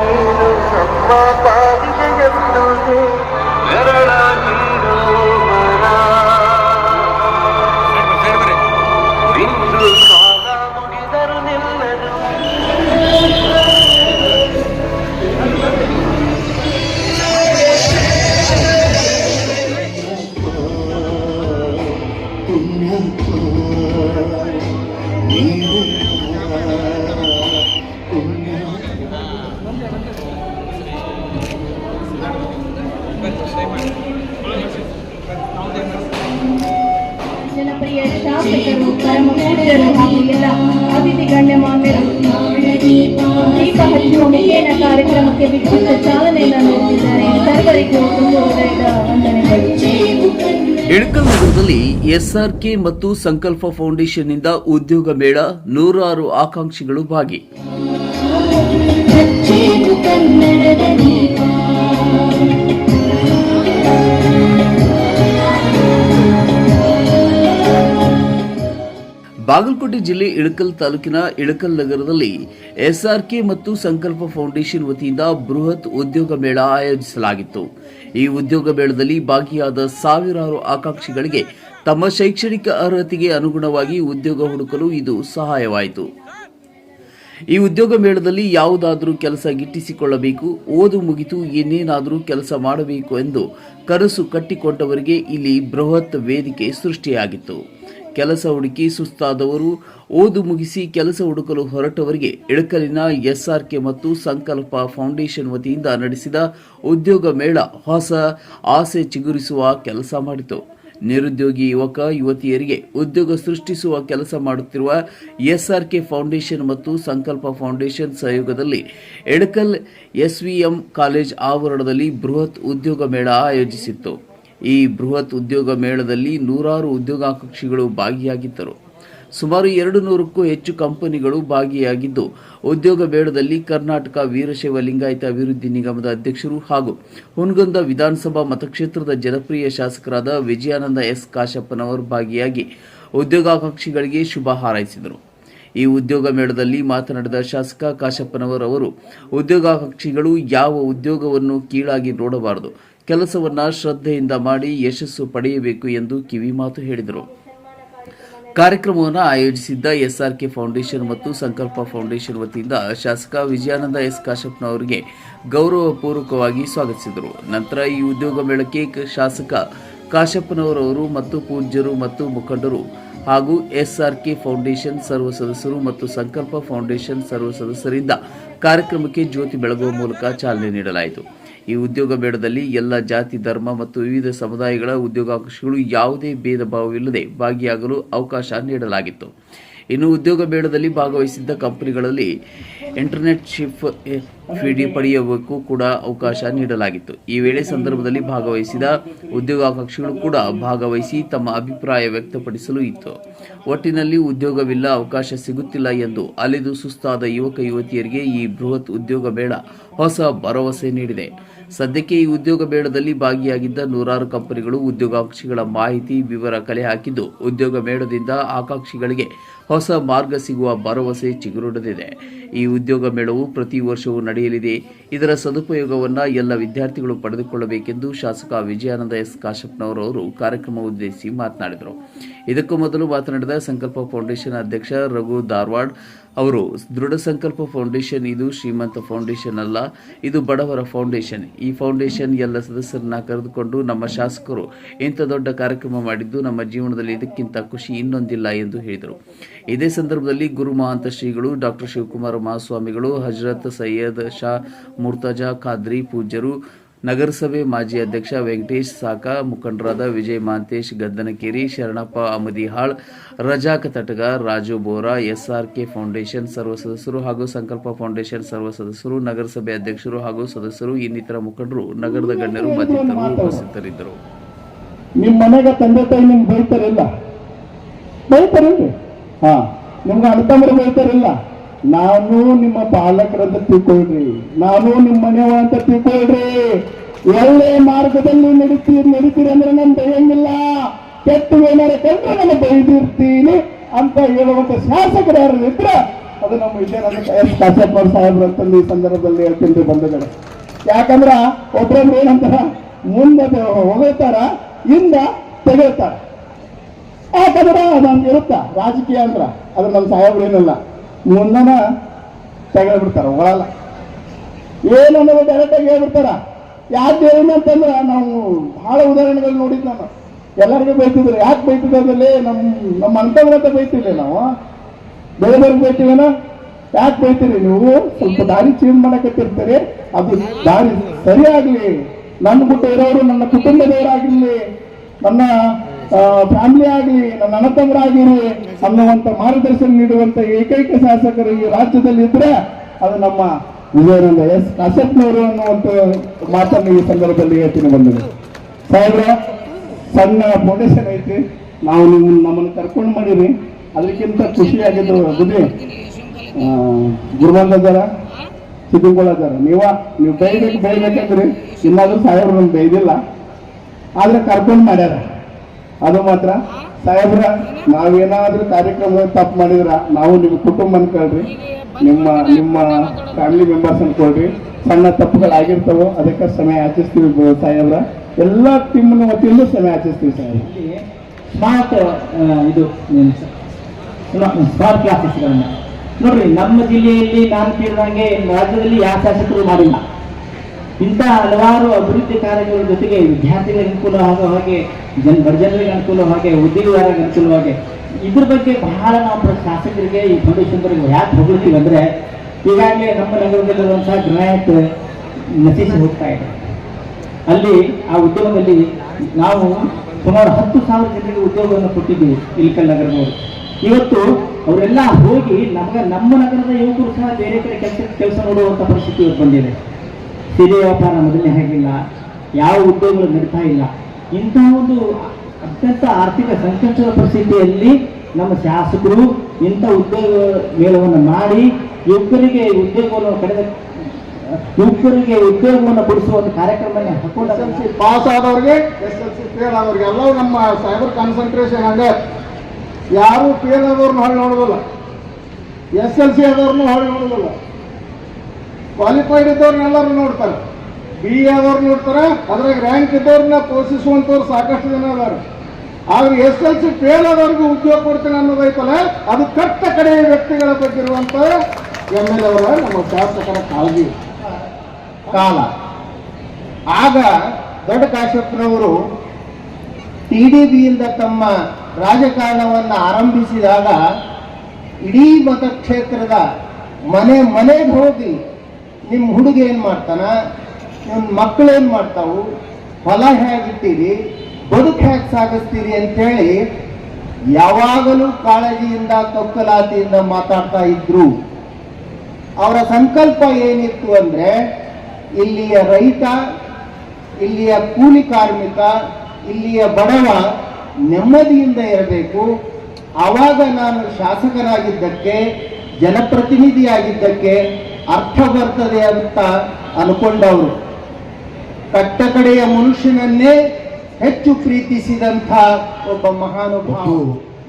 ನಮ್ಮ ಕಾರ್ಯಕ್ರಮಕ್ಕೆ ವಿದ್ಯುತ್ ಚಾಲನೆಯನ್ನು ನೀಡುತ್ತಿದ್ದಾರೆ. ಸರ್ವರಿಗೂ ತುಂಬ ಹೃದಯದ ವಂದನೆಗಳು ಇಳಕಲ್ ನಗರದಲ್ಲಿ ಎಸ್ಆರ್ಕೆ ಮತ್ತು ಸಂಕಲ್ಪ ಫೌಂಡೇಶನ್ನಿಂದ ಉದ್ಯೋಗ ಮೇಳ ನೂರಾರು ಆಕಾಂಕ್ಷಿಗಳು ಭಾಗಿ. ಬಾಗಲಕೋಟೆ ಜಿಲ್ಲೆ ಇಳಕಲ್ ತಾಲೂಕಿನ ಇಳಕಲ್ ನಗರದಲ್ಲಿ ಎಸ್ಆರ್ಕೆ ಮತ್ತು ಸಂಕಲ್ಪ ಫೌಂಡೇಶನ್ ವತಿಯಿಂದ ಬೃಹತ್ ಉದ್ಯೋಗ ಮೇಳ ಆಯೋಜಿಸಲಾಗಿತ್ತು. ಈ ಉದ್ಯೋಗ ಮೇಳದಲ್ಲಿ ಭಾಗಿಯಾದ ಸಾವಿರಾರು ಆಕಾಂಕ್ಷಿಗಳಿಗೆ ತಮ್ಮ ಶೈಕ್ಷಣಿಕ ಅರ್ಹತೆಗೆ ಅನುಗುಣವಾಗಿ ಉದ್ಯೋಗ ಹುಡುಕಲು ಇದು ಸಹಾಯವಾಯಿತು. ಈ ಉದ್ಯೋಗ ಮೇಳದಲ್ಲಿ ಯಾವುದಾದರೂ ಕೆಲಸ ಗಿಟ್ಟಿಸಿಕೊಳ್ಳಬೇಕು, ಓದು ಮುಗಿತು ಇನ್ನೇನಾದರೂ ಕೆಲಸ ಮಾಡಬೇಕು ಎಂದು ಕನಸು ಕಟ್ಟಿಕೊಂಡವರಿಗೆ ಇಲ್ಲಿ ಬೃಹತ್ ವೇದಿಕೆ ಸೃಷ್ಟಿಯಾಗಿತ್ತು. ಕೆಲಸ ಹುಡುಕಿ ಸುಸ್ತಾದವರು ಓದು ಮುಗಿಸಿ ಕೆಲಸ ಹುಡುಕಲು ಹೊರಟವರಿಗೆ ಇಳಕಲಿನ ಎಸ್ಆರ್ಕೆ ಮತ್ತು ಸಂಕಲ್ಪ ಫೌಂಡೇಶನ್ ವತಿಯಿಂದ ನಡೆಸಿದ ಉದ್ಯೋಗ ಮೇಳ ಹೊಸ ಆಸೆ ಚಿಗುರಿಸುವ ಕೆಲಸ ಮಾಡಿತು. ನಿರುದ್ಯೋಗಿ ಯುವಕ, ಯುವತಿಯರಿಗೆ ಉದ್ಯೋಗ ಸೃಷ್ಟಿಸುವ ಕೆಲಸ ಮಾಡುತ್ತಿರುವ ಎಸ್ಆರ್ಕೆ ಫೌಂಡೇಶನ್ ಮತ್ತು ಸಂಕಲ್ಪ ಫೌಂಡೇಶನ್ ಸಹಯೋಗದಲ್ಲಿ ಎಡಕಲ್ ಎಸ್ವಿಎಂ ಕಾಲೇಜ್ ಆವರಣದಲ್ಲಿ ಬೃಹತ್ ಉದ್ಯೋಗ ಮೇಳ ಆಯೋಜಿಸಿತ್ತು. ಈ ಬೃಹತ್ ಉದ್ಯೋಗ ಮೇಳದಲ್ಲಿ ನೂರಾರು ಉದ್ಯೋಗಾಕಾಂಕ್ಷಿಗಳು ಭಾಗಿಯಾಗಿದ್ದರು. ಸುಮಾರು ಎರಡು ನೂರಕ್ಕೂ ಹೆಚ್ಚು ಕಂಪನಿಗಳು ಭಾಗಿಯಾಗಿದ್ದು, ಉದ್ಯೋಗ ಮೇಳದಲ್ಲಿ ಕರ್ನಾಟಕ ವೀರಶೈವ ಲಿಂಗಾಯತ ಅಭಿವೃದ್ಧಿ ನಿಗಮದ ಅಧ್ಯಕ್ಷರು ಹಾಗೂ ಹುನಗುಂದ ವಿಧಾನಸಭಾ ಮತಕ್ಷೇತ್ರದ ಜನಪ್ರಿಯ ಶಾಸಕರಾದ ವಿಜಯಾನಂದ ಎಸ್ ಕಾಶಪ್ಪನವರು ಭಾಗಿಯಾಗಿ ಉದ್ಯೋಗಾಕಾಂಕ್ಷಿಗಳಿಗೆ ಶುಭ ಹಾರೈಸಿದರು. ಈ ಉದ್ಯೋಗ ಮೇಳದಲ್ಲಿ ಮಾತನಾಡಿದ ಶಾಸಕ ಕಾಶಪ್ಪನವರವರು, ಉದ್ಯೋಗಾಕಾಂಕ್ಷಿಗಳು ಯಾವ ಉದ್ಯೋಗವನ್ನು ಕೀಳಾಗಿ ನೋಡಬಾರದು ಕೆಲಸವನ್ನ ಶ್ರದ್ಧೆಯಿಂದ ಮಾಡಿ ಯಶಸ್ಸು ಪಡೆಯಬೇಕು ಎಂದು ಕಿವಿಮಾತು ಹೇಳಿದರು. ಕಾರ್ಯಕ್ರಮವನ್ನು ಆಯೋಜಿಸಿದ್ದ ಎಸ್ಆರ್ಕೆ ಫೌಂಡೇಶನ್ ಮತ್ತು ಸಂಕಲ್ಪ ಫೌಂಡೇಶನ್ ವತಿಯಿಂದ ಶಾಸಕ ವಿಜಯಾನಂದ ಎಸ್. ಕಾಶಪ್ಪನವರಿಗೆ ಗೌರವಪೂರ್ವಕವಾಗಿ ಸ್ವಾಗತಿಸಿದರು. ನಂತರ ಈ ಉದ್ಯೋಗ ಮೇಳಕ್ಕೆ ಶಾಸಕ ಕಾಶಪ್ಪನವರವರು ಮತ್ತು ಪೂಜ್ಯರು ಮತ್ತು ಮುಖಂಡರು ಹಾಗೂ ಎಸ್ಆರ್ಕೆ ಫೌಂಡೇಶನ್ ಸರ್ವ ಸದಸ್ಯರು ಮತ್ತು ಸಂಕಲ್ಪ ಫೌಂಡೇಶನ್ ಸರ್ವ ಸದಸ್ಯರಿಂದ ಕಾರ್ಯಕ್ರಮಕ್ಕೆ ಜ್ಯೋತಿ ಬೆಳಗುವ ಮೂಲಕ ಚಾಲನೆ ನೀಡಲಾಯಿತು. ಈ ಉದ್ಯೋಗ ಮೇಳದಲ್ಲಿ ಎಲ್ಲ ಜಾತಿ, ಧರ್ಮ ಮತ್ತು ವಿವಿಧ ಸಮುದಾಯಗಳ ಉದ್ಯೋಗಾಕಾಂಕ್ಷಿಗಳು ಯಾವುದೇ ಭೇದ ಭಾವವಿಲ್ಲದೆ ಭಾಗಿಯಾಗಲು ಅವಕಾಶ ನೀಡಲಾಗಿತ್ತು. ಇನ್ನು ಉದ್ಯೋಗ ಮೇಳದಲ್ಲಿ ಭಾಗವಹಿಸಿದ್ದ ಕಂಪನಿಗಳಲ್ಲಿ ಇಂಟರ್ನೆಟ್ ಇಂಟರ್ನೆಟ್ಶಿಪ್ ಫಿಡಿ ಪಡೆಯಬೇಕು ಕೂಡ ಅವಕಾಶ ನೀಡಲಾಗಿತ್ತು. ಈ ವೇಳೆ ಸಂದರ್ಭದಲ್ಲಿ ಭಾಗವಹಿಸಿದ ಉದ್ಯೋಗಾಕಾಂಕ್ಷಿಗಳು ಕೂಡ ಭಾಗವಹಿಸಿ ತಮ್ಮ ಅಭಿಪ್ರಾಯ ವ್ಯಕ್ತಪಡಿಸಲು ಇತ್ತು. ಒಟ್ಟಿನಲ್ಲಿ ಉದ್ಯೋಗವಿಲ್ಲ, ಅವಕಾಶ ಸಿಗುತ್ತಿಲ್ಲ ಎಂದು ಅಲೆದು ಸುಸ್ತಾದ ಯುವಕ ಯುವತಿಯರಿಗೆ ಈ ಬೃಹತ್ ಉದ್ಯೋಗ ಮೇಳ ಹೊಸ ಭರವಸೆ ನೀಡಿದೆ. ಸದ್ಯಕ್ಕೆ ಈ ಉದ್ಯೋಗ ಮೇಳದಲ್ಲಿ ಭಾಗಿಯಾಗಿದ್ದ ನೂರಾರು ಕಂಪನಿಗಳು ಉದ್ಯೋಗಾಕಾಂಕ್ಷಿಗಳ ಮಾಹಿತಿ, ವಿವರ ಕಲೆ ಹಾಕಿದ್ದು, ಉದ್ಯೋಗ ಮೇಳದಿಂದ ಆಕಾಂಕ್ಷಿಗಳಿಗೆ ಹೊಸ ಮಾರ್ಗ ಸಿಗುವ ಭರವಸೆ ಚಿಗುರೊಡೆದಿದೆ. ಈ ಉದ್ಯೋಗ ಮೇಳವು ಪ್ರತಿ ವರ್ಷವೂ ನಡೆಯಲಿದೆ. ಇದರ ಸದುಪಯೋಗವನ್ನು ಎಲ್ಲ ವಿದ್ಯಾರ್ಥಿಗಳು ಪಡೆದುಕೊಳ್ಳಬೇಕೆಂದು ಶಾಸಕ ವಿಜಯಾನಂದ ಎಸ್ ಕಾಶಪ್ಪನವರವರು ಕಾರ್ಯಕ್ರಮ ಉದ್ದೇಶಿಸಿ ಮಾತನಾಡಿದರು. ಇದಕ್ಕೂ ಮೊದಲು ಮಾತನಾಡಿದ ಸಂಕಲ್ಪ ಫೌಂಡೇಶನ್ ಅಧ್ಯಕ್ಷ ರಘು ಧಾರವಾಡ್ ಅವರು ದೃಢ ಸಂಕಲ್ಪ ಫೌಂಡೇಶನ್ ಇದು ಶ್ರೀಮಂತ ಫೌಂಡೇಶನ್ ಅಲ್ಲ, ಇದು ಬಡವರ ಫೌಂಡೇಶನ್ ಈ ಫೌಂಡೇಶನ್ ಎಲ್ಲ ಸದಸ್ಯರನ್ನ ಕರೆದುಕೊಂಡು ನಮ್ಮ ಶಾಸಕರು ಇಂಥ ದೊಡ್ಡ ಕಾರ್ಯಕ್ರಮ ಮಾಡಿದ್ದು ನಮ್ಮ ಜೀವನದಲ್ಲಿ ಇದಕ್ಕಿಂತ ಖುಷಿ ಇನ್ನೊಂದಿಲ್ಲ ಎಂದು ಹೇಳಿದರು. ಇದೇ ಸಂದರ್ಭದಲ್ಲಿ ಗುರು ಮಹಾಂತ ಶ್ರೀಗಳು, ಡಾಕ್ಟರ್ ಶಿವಕುಮಾರ ಮಹಾಸ್ವಾಮಿಗಳು, ಹಜರತ್ ಸೈಯದ್ ಶಾ ಮುರ್ತಾಜಾ ಖಾದ್ರಿ ಪೂಜ್ಯರು ನಗರಸಭೆ ಮಾಜಿ ಅಧ್ಯಕ್ಷ ವೆಂಕಟೇಶ್ ಸಾಕ, ಮುಖಂಡರಾದ ವಿಜಯ್ ಮಾಂತೇಶ್, ಗದ್ದನಕೇರಿ, ಶರಣಪ್ಪ ಅಮದಿಹಾಳ್, ರಜಾಕ ತಟಗ, ರಾಜು ಬೋರಾ, ಎಸ್ಆರ್ಕೆ ಫೌಂಡೇಶನ್ ಸರ್ವ ಸದಸ್ಯರು ಹಾಗೂ ಸಂಕಲ್ಪ ಫೌಂಡೇಶನ್ ಸರ್ವ ಸದಸ್ಯರು, ನಗರಸಭೆ ಅಧ್ಯಕ್ಷರು ಹಾಗೂ ಸದಸ್ಯರು, ಇನ್ನಿತರ ಮುಖಂಡರು, ನಗರದ ಗಣ್ಯರು ಮತ್ತಿತರರು ಉಪಸ್ಥಿತರಿದ್ದರು. ನಿಮ್ಮ ಮನೆಗೆ ತಂದೆ ತಾಯಿ ನಿಮ್ಗೆ ಬೈತಾರಿಲ್ಲ? ಹಾ, ನಿಮ್ಗೆ ಬೈತಾರಿಲ್ಲ? ನಾನು ನಿಮ್ಮ ಪಾಲಕರಂತ ತಿಳ್ಕೊಳ್ರಿ. ನಾನು ನಿಮ್ಮ ಮನೆಯವ ಅಂತ ತಿಳ್ಕೊಳ್ರಿ. ಒಳ್ಳೆ ಮಾರ್ಗದಲ್ಲಿ ನಡೀತೀರಿ ನಡೀತೀರಿ ಅಂದ್ರೆ ನಾನು ದಯಂಗಿಲ್ಲ ಕೆಟ್ಟು ಏನಾರ ಕಂಡ್ರೆ ನಾನು ಬೈದಿರ್ತೀನಿ ಅಂತ ಹೇಳುವಂತ ಶಾಸಕರು ಇದ್ರೆ ಅದು ನಮ್ಮ ವಿದ್ಯಾನಂದ ಎಸ್ ಕಾಶ್ಯಪ್ಪ ಸಾಹೇಬ್ರು ಅಂತಂದು ಈ ಸಂದರ್ಭದಲ್ಲಿ ಹೇಳ್ತೀನಿ ಬಂದಗಡೆ ಯಾಕಂದ್ರ ಒಬ್ಬರೊಬ್ರು ಏನಂತಾರ, ಮುಂದೆ ಹೊಗಳ್ತಾರ, ಹಿಂದ ತೆಗೆಳ್ತಾರ. ಯಾಕಂದ್ರ ಅದೊಂದು ಇರುತ್ತ? ರಾಜಕೀಯ ಅಂದ್ರ. ಅದ್ರ ನಮ್ಮ ಸಾಹೇಬ್ರು ಏನಲ್ಲ. ಮುಂದನ ತೆಗೆದ್ಬಿಡ್ತಾರ ಒಳಲ್ಲ. ಏನನ್ನೋದು ಡೈರೆಕ್ಟ್ ಆಗಿ ಹೇಳ್ಬಿಡ್ತಾರ. ಯಾಕೆ ಏನು ಅಂತಂದ್ರೆ ನಾವು ಬಹಳ ಉದಾಹರಣೆಗಳು ನೋಡಿದ್ ನಾನು. ಎಲ್ಲರಿಗೂ ಬೈತಿದ್ರು, ಯಾಕೆ ಬೈತಿದ್ರಲ್ಲಿ ನಮ್ಮ ನಮ್ಮ ಅಂತವ್ರಂತ ಬೈತಿರ್ಲಿ ನಾವು. ಬೇರೆ ಬೇರೆ ಬೈತೀವೇನೋ ಯಾಕೆ ಬೈತೀರಿ ನೀವು? ಸ್ವಲ್ಪ ದಾರಿ ಚೇಂಜ್ ಮಾಡಕತ್ತಿರ್ತೀರಿ. ಅದು ದಾರಿ ಸರಿಯಾಗ್ಲಿ. ನನ್ನ ಬಿಟ್ಟು ಇರೋರು ನನ್ನ ಕುಟುಂಬದವರಾಗಿರ್ಲಿ ನನ್ನ ಫ್ಯಾಮಿಲಿ ಆಗಲಿ, ನನ್ನ ಅಣ್ಣತಮ್ಮರಾಗಿರಿ ಅನ್ನುವಂಥ ಮಾರ್ಗದರ್ಶನ ನೀಡುವಂತ ಏಕೈಕ ಶಾಸಕರು ಈ ರಾಜ್ಯದಲ್ಲಿ ಇದ್ರೆ ಅದು ನಮ್ಮ ವಿಜಯನಂದ ಎಸ್ ಕಾಶ್ಯಪ್ನವರು ಅನ್ನುವಂತ ಮಾತನ್ನು ಈ ಸಂದರ್ಭದಲ್ಲಿ ಹೇಳ್ತೀನಿ ಬಂದಿದೆ ಸಾಹೇಬ್ರ, ಸಣ್ಣ ಫೌಂಡೇಶನ್ ಐತಿ. ನಾವು ನೀವು ನಮ್ಮನ್ನು ಕರ್ಕೊಂಡು ಮಾಡಿರಿ. ಅದಕ್ಕಿಂತ ಖುಷಿಯಾಗಿದ್ದು ಬುದ್ಧಿ ಗುರುಬಂಧದಾರ ಸಿದ್ದುಗಳದಾರ ನೀವ, ನೀವು ಬೈಬೇಕು ಬೈಬೇಕಂದ್ರಿ ಇನ್ನಾದ್ರೂ ಸಾಹೇಬ್ರು ನಮ್ಗೆ ಬೈದಿಲ್ಲ ಆದ್ರೆ ಕರ್ಕೊಂಡು ಮಾಡ್ಯಾರ. ಅದು ಮಾತ್ರ. ಸಾಹೇಬ್ರ, ನಾವೇನಾದ್ರೂ ಕಾರ್ಯಕ್ರಮ ತಪ್ಪು ಮಾಡಿದ್ರ ನಾವು ನಿಮ್ಮ ಕುಟುಂಬ ಅನ್ಕೊಳ್ರಿ ನಿಮ್ಮ ನಿಮ್ಮ ಫ್ಯಾಮಿಲಿ ಮೆಂಬರ್ಸ್ ಅನ್ಕೊಳ್ರಿ ಸಣ್ಣ ತಪ್ಪುಗಳಾಗಿರ್ತಾವೋ, ಅದಕ್ಕೆ ಸಮಯ ಆಚರಿಸ್ತೀವಿ ಸಾಹೇಬ್ರ. ಎಲ್ಲ ಟೀಮ್ನ ವತಿಯಿಂದ ಸಮಯ ಆಚರಿಸ್ತೀವಿ ಸಾಹೇಬ್ರ. ಸ್ಮಾರ್ಟ್ ಇದು ಸ್ಮಾರ್ಟ್ ಕ್ಲಾಸಸ್ಗಳನ್ನ ನೋಡ್ರಿ, ನಮ್ಮ ಜಿಲ್ಲೆಯಲ್ಲಿ ನಾನು ಕೇಳಿದಂಗೆ ರಾಜ್ಯದಲ್ಲಿ ಯಾವ ಶಾಸಕರು ಮಾಡಿಲ್ಲ. ಇಂಥ ಹಲವಾರು ಅಭಿವೃದ್ಧಿ ಕಾರ್ಯಗಳ ಜೊತೆಗೆ ವಿದ್ಯಾರ್ಥಿಗಳಿಗೆ ಅನುಕೂಲ ಆಗೋ ಹಾಗೆ ಜನ ಬಡಜನರಿಗೆ ಅನುಕೂಲ ಹಾಗೆ ಉದ್ಯೋಗದಾರರಿಗೆ ಅನುಕೂಲವಾಗಿ ಇದ್ರ ಬಗ್ಗೆ ಬಹಳ ನಾವು ಶಾಸಕರಿಗೆ, ಈ ಫೌಂಡೇಶನ್ವರೆಗೆ ಯಾಕೆ ಹೊಗಳ್ತೀವಿ ಅಂದ್ರೆ ಈಗಾಗಲೇ ನಮ್ಮ ನಗರದಲ್ಲಿರುವಂತಹ ಗ್ರಾಯತ್ ನಶಿಸಿ ಹೋಗ್ತಾ ಇದೆ. ಅಲ್ಲಿ ಆ ಉದ್ಯೋಗದಲ್ಲಿ ನಾವು ಸುಮಾರು ಹತ್ತು ಸಾವಿರ ಜನರಿಗೆ ಉದ್ಯೋಗವನ್ನು ಕೊಟ್ಟಿದ್ದೀವಿ ಇಲ್ಕಲ್ ನಗರದವರು. ಇವತ್ತು ಅವರೆಲ್ಲ ಹೋಗಿ ನಮಗೆ, ನಮ್ಮ ನಗರದ ಯುವಕರು ಸಹ ಬೇರೆ ಕಡೆ ಕೆಲಸ ಕೆಲಸ ನೋಡುವಂಥ ಪರಿಸ್ಥಿತಿ ಇವತ್ತು ಬಂದಿದೆ. ಸೀರೆ ವ್ಯಾಪಾರ ಮೊದಲನೇ ಹಾಗಿಲ್ಲ ಯಾವ ಉದ್ಯೋಗಗಳು ನಡೀತಾ ಇಲ್ಲ. ಇಂತಹ ಒಂದು ಅತ್ಯಂತ ಆರ್ಥಿಕ ಸಂಕಷ್ಟದ ಪರಿಸ್ಥಿತಿಯಲ್ಲಿ ನಮ್ಮ ಶಾಸಕರು ಇಂಥ ಉದ್ಯೋಗ ಮೇಳವನ್ನು ಮಾಡಿ, ಯುವಕರಿಗೆ ಉದ್ಯೋಗವನ್ನು ಕಡಿಮೆ ಯುವಕರಿಗೆ ಉದ್ಯೋಗವನ್ನು ಕೊಡಿಸುವ ಒಂದು ಕಾರ್ಯಕ್ರಮವನ್ನು ಸಿ ಪಾಸ್ ಆದವ್ರಿಗೆ ಎಸ್ ಎಲ್ ಸಿ ಫೇಲ್ ಆದವ್ರಿಗೆ, ಎಲ್ಲವೂ ನಮ್ಮ ಸೈಬರ್ ಕಾನ್ಸಂಟ್ರೇಷನ್ ಹಂಗ. ಯಾರು ಫೇಲ್ ಆದವ್ರನ್ನ ಹಳ್ಳಿ ನೋಡೋದಿಲ್ಲ. ಎಸ್ ಎಲ್ ಸಿ ಆದವ್ರನ್ನ ಹಳ್ಳಿ ನೋಡೋದಿಲ್ಲ. ಕ್ವಾಲಿಫೈಡ್ ಇದ್ದವ್ರನ್ನೆಲ್ಲರೂ ನೋಡ್ತಾರೆ. ಬಿ ಆದವ್ರು ನೋಡ್ತಾರೆ, ಅದ್ರಾಗ ರ್ಯಾಂಕ್ ಇದ್ದವ್ರನ್ನ ಪೋಷಿಸುವಂಥವ್ರು ಸಾಕಷ್ಟು ಜನ ಅದಾರ ಆದ್ರೆ ಎಸ್ ಎಲ್ ಸಿ ಫೇಲ್ ಆದವ್ರಿಗೂ ಉದ್ಯೋಗ ಕೊಡ್ತೀನಿ ಅನ್ನೋದೈತಲ್ಲ ಅದು ಕಟ್ಟ ಕಡೆಯ ವ್ಯಕ್ತಿಗಳ ಬಗ್ಗೆ ಇರುವಂತ ಎಂ ಎಲ್ ಅವರ ನಮ್ಮ ಶಾಸಕರ ಕಾಳಜಿ. ಕಾಲ. ಆಗ ದೊಡ್ಡ ಕಾಶ್ಯಪ್ಪನವರು ಟಿ ಡಿ ಬಿಯಿಂದ ತಮ್ಮ ರಾಜಕಾರಣವನ್ನು ಆರಂಭಿಸಿದಾಗ ಇಡೀ ಮತಕ್ಷೇತ್ರದ ಮನೆ ಮನೆಗೆ ಹೋಗಿ ನಿಮ್ಮ ಹುಡುಗ ಏನು ಮಾಡ್ತಾನ? ನಿಮ್ಮ ಮಕ್ಕಳು ಏನು ಮಾಡ್ತಾವು? ಹೊಲ ಹೇಗಿಟ್ಟಿರಿ ಬದುಕು ಹೇಗೆ ಸಾಗಿಸ್ತೀರಿ ಅಂತೇಳಿ ಯಾವಾಗಲೂ ಕಾಳಜಿಯಿಂದ, ತೊಕ್ಕಲಾತಿಯಿಂದ ಮಾತಾಡ್ತಾ ಇದ್ರು. ಅವರ ಸಂಕಲ್ಪ ಏನಿತ್ತು ಅಂದ್ರೆ, ಇಲ್ಲಿಯ ರೈತ, ಇಲ್ಲಿಯ ಕೂಲಿ ಕಾರ್ಮಿಕ, ಇಲ್ಲಿಯ ಬಡವ ನೆಮ್ಮದಿಯಿಂದ ಇರಬೇಕು. ಆವಾಗ ನಾನು ಶಾಸಕರಾಗಿದ್ದಕ್ಕೆ, ಜನಪ್ರತಿನಿಧಿಯಾಗಿದ್ದಕ್ಕೆ ಅರ್ಥ ಬರ್ತದೆ ಅಂತ ಅನ್ಕೊಂಡವರು. ಕಟ್ಟ ಕಡೆಯ ಮನುಷ್ಯನನ್ನೇ ಹೆಚ್ಚು ಪ್ರೀತಿಸಿದಂಥ ಒಬ್ಬ ಮಹಾನುಭಾವ.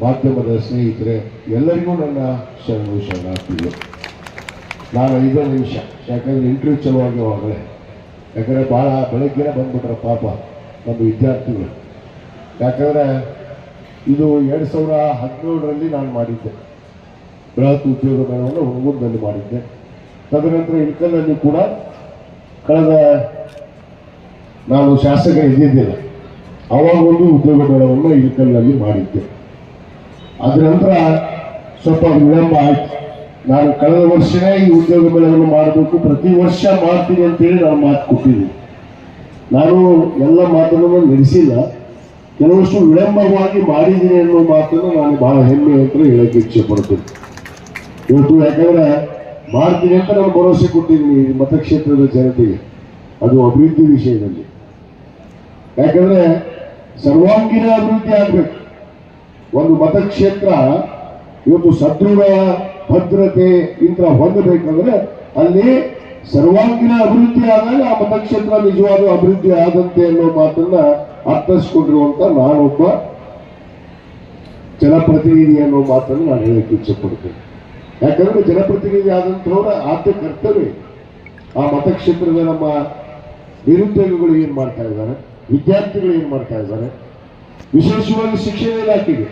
ಮಾಧ್ಯಮದ ಸ್ನೇಹಿತರೆ, ಎಲ್ಲರಿಗೂ ನನ್ನ ಶರಣು ಶರಣಾರ್ಥಿಗಳು. ನಾನು ಐದು ನಿಮಿಷ, ಯಾಕಂದ್ರೆ ಇಂಟರ್ವ್ಯೂ ಚಲೋ ಹೋಗಲೇ ಯಾಕಂದ್ರೆ ಭಾಳ ಬೆಳಗ್ಗೆ ಬಂದ್ಬಿಟ್ರೆ ಪಾಪ ನಮ್ಮ ವಿದ್ಯಾರ್ಥಿಗಳು. ಯಾಕಂದ್ರೆ ಇದು ಎರಡು ಸಾವಿರ ಹದಿನೇಳರಲ್ಲಿ ನಾನು ಮಾಡಿದ್ದೆ. ಬೃಹತ್ ಉದ್ಯೋಗ ಮೇಳವನ್ನು ಹುಣಗುಂದಲ್ಲಿ ಮಾಡಿದ್ದೆ. ತದನಂತರ ಇಳ್ಕಲ್ನಲ್ಲಿ ಕೂಡ ಕಳೆದ ನಾನು ಶಾಸಕ ಇದ್ದಿದ್ದಿಲ್ಲ ಅವಾಗ ಒಂದು ಉದ್ಯೋಗ ಮೇಳವನ್ನು ಇಳಕಲ್ನಲ್ಲಿ ಮಾಡಿದ್ದೆ ಅದರ ನಂತರ ಸ್ವಲ್ಪ ವಿಳಂಬ ಆಯ್ತು. ನಾನು ಕಳೆದ ವರ್ಷನೇ ಈ ಉದ್ಯೋಗ ಮೇಳವನ್ನು ಮಾಡಬೇಕು. ಪ್ರತಿ ವರ್ಷ ಮಾಡ್ತೀನಿ ಅಂತೇಳಿ ನಾನು ಮಾತು ಕೊಟ್ಟಿದ್ದೀನಿ. ನಾನು ಎಲ್ಲ ಮಾತನ್ನು ನಡೆಸಿಲ್ಲ. ಕೆಲವಷ್ಟು ವಿಳಂಬವಾಗಿ ಮಾಡಿದ್ದೀನಿ ಅನ್ನೋ ಮಾತನ್ನು ನಾನು ಬಹಳ ಹೆಮ್ಮೆ ಅಂತ ಹೇಳಕ್ಕೆ ಇಚ್ಛೆ ಪಡ್ತೀನಿ ಇವತ್ತು ಯಾಕಂದ್ರೆ ಮಾಡ್ತೀನಿ ಅಂತ ನಾನು ಭರವಸೆ ಕೊಟ್ಟಿದ್ದೀನಿ ಈ ಮತಕ್ಷೇತ್ರದ ಜನತೆಗೆ ಅದು ಅಭಿವೃದ್ಧಿ ವಿಷಯದಲ್ಲಿ. ಯಾಕಂದ್ರೆ ಸರ್ವಾಂಗೀಣ ಅಭಿವೃದ್ಧಿ ಆಗ್ಬೇಕು. ಒಂದು ಮತಕ್ಷೇತ್ರ ಇವತ್ತು ಸದೃಢ, ಭದ್ರತೆ ಇಂಥ ಹೊಂದಬೇಕಂದ್ರೆ ಅಲ್ಲಿ ಸರ್ವಾಂಗೀಣ ಅಭಿವೃದ್ಧಿ ಆದಾಗ ಆ ಮತಕ್ಷೇತ್ರ ನಿಜವಾದ ಅಭಿವೃದ್ಧಿ ಆದಂತೆ ಅನ್ನೋ ಮಾತನ್ನ ಅರ್ಥಿಸ್ಕೊಂಡಿರುವಂತ ನಾನೊಬ್ಬ ಜನಪ್ರತಿನಿಧಿ ಅನ್ನೋ ಮಾತನ್ನು ನಾನು ಹೇಳಕ್ಕೆ ಇಚ್ಛೆ ಪಡ್ತೇನೆ. ಯಾಕಂದ್ರೆ ಜನಪ್ರತಿನಿಧಿ ಆದಂಥವರ ಆದ್ಯ ಕರ್ತವ್ಯ. ಆ ಮತಕ್ಷೇತ್ರದ ನಮ್ಮ ನಿರುದ್ಯೋಗಿಗಳು ಏನ್ ಮಾಡ್ತಾ ಇದ್ದಾರೆ? ವಿದ್ಯಾರ್ಥಿಗಳು ಏನ್ ಮಾಡ್ತಾ ಇದ್ದಾರೆ? ವಿಶೇಷವಾಗಿ ಶಿಕ್ಷಣ ಇಲಾಖೆಗೆ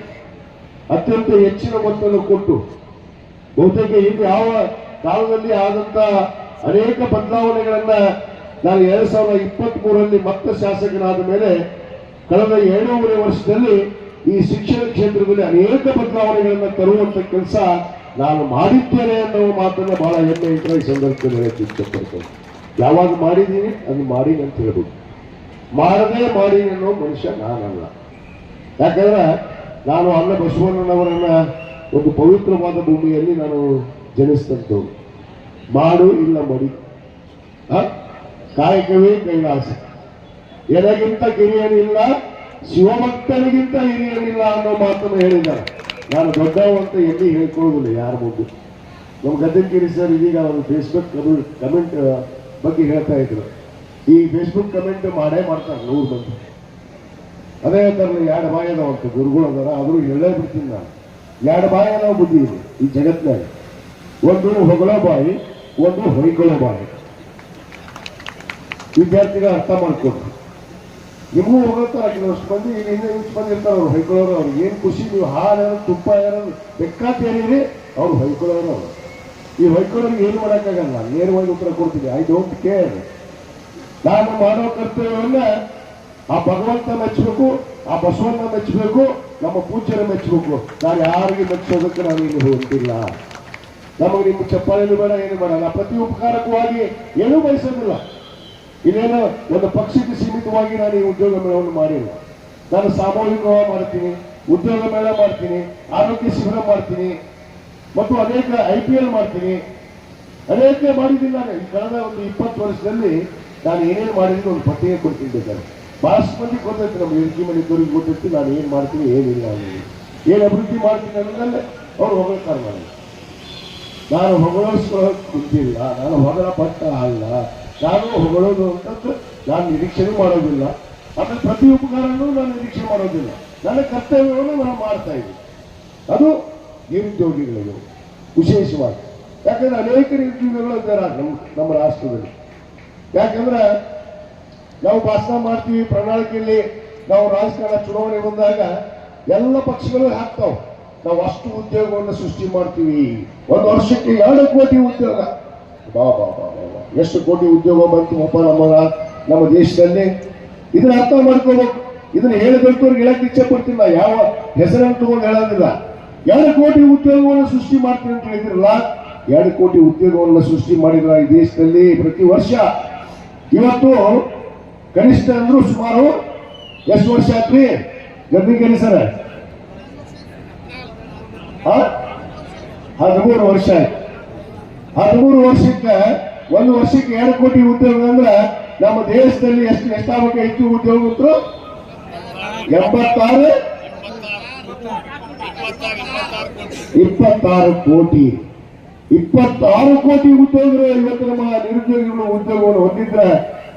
ಅತ್ಯಂತ ಹೆಚ್ಚಿನ ಮೊತ್ತವನ್ನು ಕೊಟ್ಟು ಬಹುತೇಕ ಇದು ಯಾವ ಕಾಲದಲ್ಲಿ ಆದಂತ ಅನೇಕ ಬದಲಾವಣೆಗಳನ್ನ ನಾನು ಎರಡ್ ಸಾವಿರದ ಇಪ್ಪತ್ತ್ ಮೂರರಲ್ಲಿ ಮತ್ತೆ ಶಾಸಕನಾದ ಮೇಲೆ ಕಳೆದ ಎರಡೂವರೆ ವರ್ಷದಲ್ಲಿ ಈ ಶಿಕ್ಷಣ ಕ್ಷೇತ್ರದಲ್ಲಿ ಅನೇಕ ಬದಲಾವಣೆಗಳನ್ನ ತರುವಂತ ಕೆಲಸ ನಾನು ಮಾಡಿದ್ದೇನೆ ಅನ್ನೋ ಮಾತನ್ನು ಬಹಳ ಹೆಮ್ಮೆಯಿಂದ ಈ ಸಂದರ್ಭದಲ್ಲಿ ಹೇಳಕ್ಕೆ ಯಾವಾಗ ಮಾಡಿದ್ದೀನಿ, ಅದು ಮಾಡೀನಿ ಅಂತ ಹೇಳ್ಬೋದು. ಮಾಡದೇ ಮಾಡೀನಿ ಅನ್ನೋ ಮನುಷ್ಯ ನಾನಲ್ಲ. ಯಾಕಂದ್ರೆ ನಾನು ಅನ್ನ ಬಸವಣ್ಣನವರನ್ನ ಒಂದು ಪವಿತ್ರವಾದ ಭೂಮಿಯಲ್ಲಿ ನಾನು ಜನಿಸಿದಂಥವ್ರು ಮಾಡು ಇಲ್ಲ ಮಡಿ? ಕಾಯಕವೇ ಕೈಲಾಸ. ಎನಗಿಂತ ಕಿರಿಯನಿಲ್ಲ, ಶಿವಭಕ್ತನಿಗಿಂತ ಹಿರಿಯನಿಲ್ಲ ಅನ್ನೋ ಮಾತನ್ನು ಹೇಳಿದ್ದಾರೆ. ನಾನು ದೊಡ್ಡವ ಅಂತ ಎಲ್ಲಿ ಹೇಳ್ಕೊಳ್ಳೋದಿಲ್ಲ ಯಾರ ಮುಂದೆ. ನಮ್ಮ ಗದ್ದೆಗಿರಿ ಸರ್ ಇದೀಗ ಅವರು ಫೇಸ್ಬುಕ್ ಕಮೆಂಟ್ ಬಗ್ಗೆ ಹೇಳ್ತಾ ಇದ್ರು. ಈ ಫೇಸ್ಬುಕ್ ಕಮೆಂಟ್ ಮಾಡೇ ಮಾಡ್ತಾರೆ ನೂರು ಮಂದಿ. ಅದೇ ಹೇಳ್ತಾರಲ್ಲ ಎರಡು ಬಾಯಿ ಅದಾವ ಅಂತ ಗುರುಗಳು ಅದಾರ, ಆದರೂ ಹೇಳೇ ಬಿಡ್ತೀನಿ ನಾನು. ಎರಡು ಬಾಯಿ ನಾವು ಬುದ್ಧಿ ಇದೆ? ಈ ಜಗತ್ತಿನಾಗ ಒಂದು ಹೊಗಳೋ ಬಾಯಿ, ಒಂದು ಹೊಯ್ಕೊಳ್ಳೋ ಬಾಯಿ. ವಿದ್ಯಾರ್ಥಿಗಳು ಅರ್ಥ ಮಾಡ್ಕೊಡ್ರಿ ನಿಮಗೂ ಹೋಗ್ತಾರೆ ಕೆಲವಷ್ಟು ಮಂದಿ ಇಲ್ಲಿ ಹಿಂದೆ ಇಷ್ಟು ಮಂದಿ ಅವ್ರು ಹೊಯ್ಕೊಳ್ಳೋರು ಅವ್ರು. ಏನು ಖುಷಿ, ನೀವು ಹಾಲು ತುಪ್ಪ ಬೇಕಾತ್ ಏನಿದೆ ಅವ್ರು ಹೊಯ್ಕೊಳ್ಳೋರು ಅವರು. ಈ ಹೊಯ್ಕೊಳ್ಳೋರಿಗೆ ಏನು ಮಾಡೋಕ್ಕಾಗಲ್ಲ, ನೇರವಾಗಿ ಉತ್ತರ ಕೊಡ್ತೀನಿ ಐ ಡೋಂಟ್ ಕೇರ್ ನಾನು ಮಾಡೋ ಕರ್ತವ್ಯವನ್ನ ಆ ಭಗವಂತ ಮೆಚ್ಚಬೇಕು, ಆ ಬಸವಣ್ಣ ಮೆಚ್ಚಬೇಕು, ನಮ್ಮ ಪೂಜ್ಯರ ಮೆಚ್ಚಬೇಕು. ನಾನು ಯಾರಿಗೆ ಮೆಚ್ಚೋದಕ್ಕೆ ನಾನು ಇಲ್ಲಿ ಹೋಗ್ತಿಲ್ಲ ನಮಗೆ ನಿಮ್ಮ ಚಪ್ಪಾಳೆನು ಬೇಡ, ಏನು ಬೇಡ. ಪ್ರತಿ ಉಪಕಾರಕವಾಗಿ ಏನೂ ಬಯಸೋದಿಲ್ಲ. ಇಲ್ಲೇನೋ ಒಂದು ಪಕ್ಷಕ್ಕೆ ಸೀಮಿತವಾಗಿ ನಾನು ಈ ಉದ್ಯೋಗ ಮೇಳವನ್ನು ಮಾಡಿಲ್ಲ. ನಾನು ಸಾಮೂಹಿಕವಾಗಿ ಮಾಡ್ತೀನಿ, ಉದ್ಯೋಗ ಮೇಳ ಮಾಡ್ತೀನಿ, ಆರೋಗ್ಯ ಶಿಬಿರ ಮಾಡ್ತೀನಿ, ಮತ್ತು ಅನೇಕ ಐ ಪಿ ಎಲ್ ಮಾಡ್ತೀನಿ. ಅನೇಕ ಮಾಡಿದ್ದೀನಿ ನಾನು ಕಳೆದ ಒಂದು ಇಪ್ಪತ್ತು ವರ್ಷದಲ್ಲಿ ನಾನು ಏನೇನು ಮಾಡಿದ್ದೀನಿ ಒಂದು ಪಟ್ಟಿಗೆ ಕೊಡ್ತಿದ್ದೆ ಬಹಳಷ್ಟು ಮಂದಿ ಗೊತ್ತೈತೆ ನಮ್ಮ ಮನೆ ಇದ್ದವ್ರಿಗೆ ಗೊತ್ತಿತ್ತು ನಾನು ಏನು ಮಾಡ್ತೀನಿ, ಏನಿಲ್ಲ ಏನು ಅಭಿವೃದ್ಧಿ ಮಾಡ್ತೀನಿ ಅನ್ನೋದಲ್ಲೇ ಅವ್ರು ನನಗೆ ನಾನು ಹೊಗಳಿಸ್ಕೊಳ್ಳೋಕೆ ಗೊತ್ತಿಲ್ಲ ನಾನು ಹೊಗಳ ಪಟ್ಟ ಅಲ್ಲ. ನಾನು ಹೊಗಳೋದು ಅಂತದ್ದು ನಾನು ನಿರೀಕ್ಷೆನೂ ಮಾಡೋದಿಲ್ಲ. ಆಮೇಲೆ ಪ್ರತಿ ಉಪಕಾರನೂ ನಾನು ನಿರೀಕ್ಷೆ ಮಾಡೋದಿಲ್ಲ. ನನ್ನ ಕರ್ತವ್ಯವನ್ನು ನಾನು ಮಾಡ್ತಾ ಇದ್ದೀನಿ. ಅದು ನಿರುದ್ಯೋಗಿಗಳಿಗೆ ವಿಶೇಷವಾಗಿ. ಯಾಕಂದ್ರೆ ಅನೇಕ ನಿರುದ್ಯೋಗಿಗಳು ಇದ್ದಾರೆ ನಮ್ಮ ನಮ್ಮ ರಾಷ್ಟ್ರದಲ್ಲಿ. ಯಾಕಂದ್ರೆ ನಾವು ಭಾಷಣ ಮಾಡ್ತೀವಿ, ಪ್ರಣಾಳಿಕೆಯಲ್ಲಿ ನಾವು ರಾಜಕಾರಣ ಚುನಾವಣೆ ಬಂದಾಗ ಎಲ್ಲ ಪಕ್ಷಗಳು ಹಾಕ್ತಾವೆ. ನಾವು ಅಷ್ಟು ಉದ್ಯೋಗವನ್ನು ಸೃಷ್ಟಿ ಮಾಡ್ತೀವಿ. ಒಂದು ವರ್ಷಕ್ಕೆ ಎರಡು ಕೋಟಿ ಉದ್ಯೋಗ. ಬಾ ಬಾ ಬಾ ಬಾ. ಎಷ್ಟು ಕೋಟಿ ಉದ್ಯೋಗ ಬಂತು ಅಪ್ಪ ನಮ್ಮ ನಮ್ಮ ದೇಶದಲ್ಲಿ? ಇದನ್ನ ಅರ್ಥ ಮಾಡ್ಕೋಬೇಕು. ಇದನ್ನ ಹೇಳಿದಂತವ್ರಿಗೆ ಹೇಳಕ್ ಇಚ್ಛೆ ಪಡ್ತಿಲ್ಲ. ಯಾವ ಹೆಸರನ್ನು ತಗೊಂಡು ಹೇಳೋದಿಲ್ಲ. ಎರಡು ಕೋಟಿ ಉದ್ಯೋಗವನ್ನು ಸೃಷ್ಟಿ ಮಾಡ್ತೀನಿ ಅಂತ ಹೇಳಿದ್ರಲ್ಲ? ಎರಡು ಕೋಟಿ ಉದ್ಯೋಗವನ್ನು ಸೃಷ್ಟಿ ಮಾಡಿದ್ರ ಈ ದೇಶದಲ್ಲಿ ಪ್ರತಿ ವರ್ಷ ಇವತ್ತು ಕನಿಷ್ಠ ಅಂದ್ರೂ ಸುಮಾರು ಎಷ್ಟು ವರ್ಷ ಆತ್ರಿ? ಗದ್ದಿಗೆ ಸರ್? ಹದಿಮೂರು ವರ್ಷ ಆಯ್ತು. ಹದಿಮೂರು ವರ್ಷಕ್ಕೆ, ಒಂದು ವರ್ಷಕ್ಕೆ ಎರಡು ಕೋಟಿ ಉದ್ಯೋಗ ಅಂದ್ರೆ ನಮ್ಮ ದೇಶದಲ್ಲಿ ಎಷ್ಟು ಎಷ್ಟಾಗಬೇಕು ಉದ್ಯೋಗ ಉಂಟು? ಎಂಬತ್ತಾರು? ಇಪ್ಪತ್ತಾರು ಕೋಟಿ. ಇಪ್ಪತ್ತಾರು ಕೋಟಿ ಉದ್ಯೋಗಗಳು ಇವತ್ತು ನಮ್ಮ ನಿರುದ್ಯೋಗಿಗಳು ಉದ್ಯೋಗವನ್ನು ಹೊಂದಿದ್ರೆ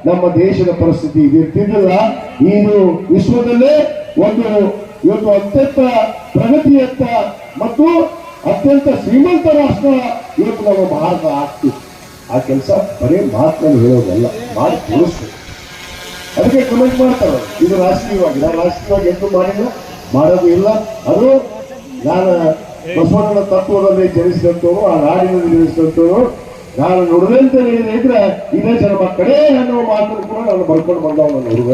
ನಮ್ಮ ದೇಶದ ಪರಿಸ್ಥಿತಿ ಇದಿರ್ತಿದ್ದಿಲ್ಲ ಇದು ವಿಶ್ವದಲ್ಲೇ ಒಂದು ಇವತ್ತು ಅತ್ಯಂತ ಪ್ರಗತಿಯತ್ತ ಮತ್ತು ಅತ್ಯಂತ ಶ್ರೀಮಂತ ರಾಷ್ಟ್ರ ಇವತ್ತು ನಮ್ಮ ಭಾರತ ಆಗ್ತಿತ್ತು ಆ ಕೆಲಸ ಬರೀ ಮಾತನ್ನು ಹೇಳೋದಲ್ಲ, ಮಾಡಿ ತೋರಿಸ್ಬೇಕು. ಅದಕ್ಕೆ ಕಮೆಂಟ್ ಮಾಡ್ತಾರೆ ಇದು ರಾಷ್ಟ್ರೀಯವಾಗಿ, ನಾನು ರಾಷ್ಟ್ರೀಯವಾಗಿ ಎಂದೂ ಮಾಡಿಲ್ಲ, ಮಾಡೋದು ಇಲ್ಲ. ಅದು ನಾನು ಬಸವಣ್ಣನ ತತ್ವದಲ್ಲಿ ಜನಿಸಿದಂಥವ್ರು, ಆ ನಾಡಿನಲ್ಲಿ ಜನಿಸಿದಂಥವ್ರು. ನಾನು ನುಡಿದಂತೆ ಹೇಳಿದೆ ಇದ್ರೆ ಇದೇ ಜನ ಕಡೆ ಅನ್ನೋ ಮಾತು ಕೂಡ ನಾನು ಬರ್ಕೊಂಡು ಬಂದವ ನನ್ನ ಹುಡುಗ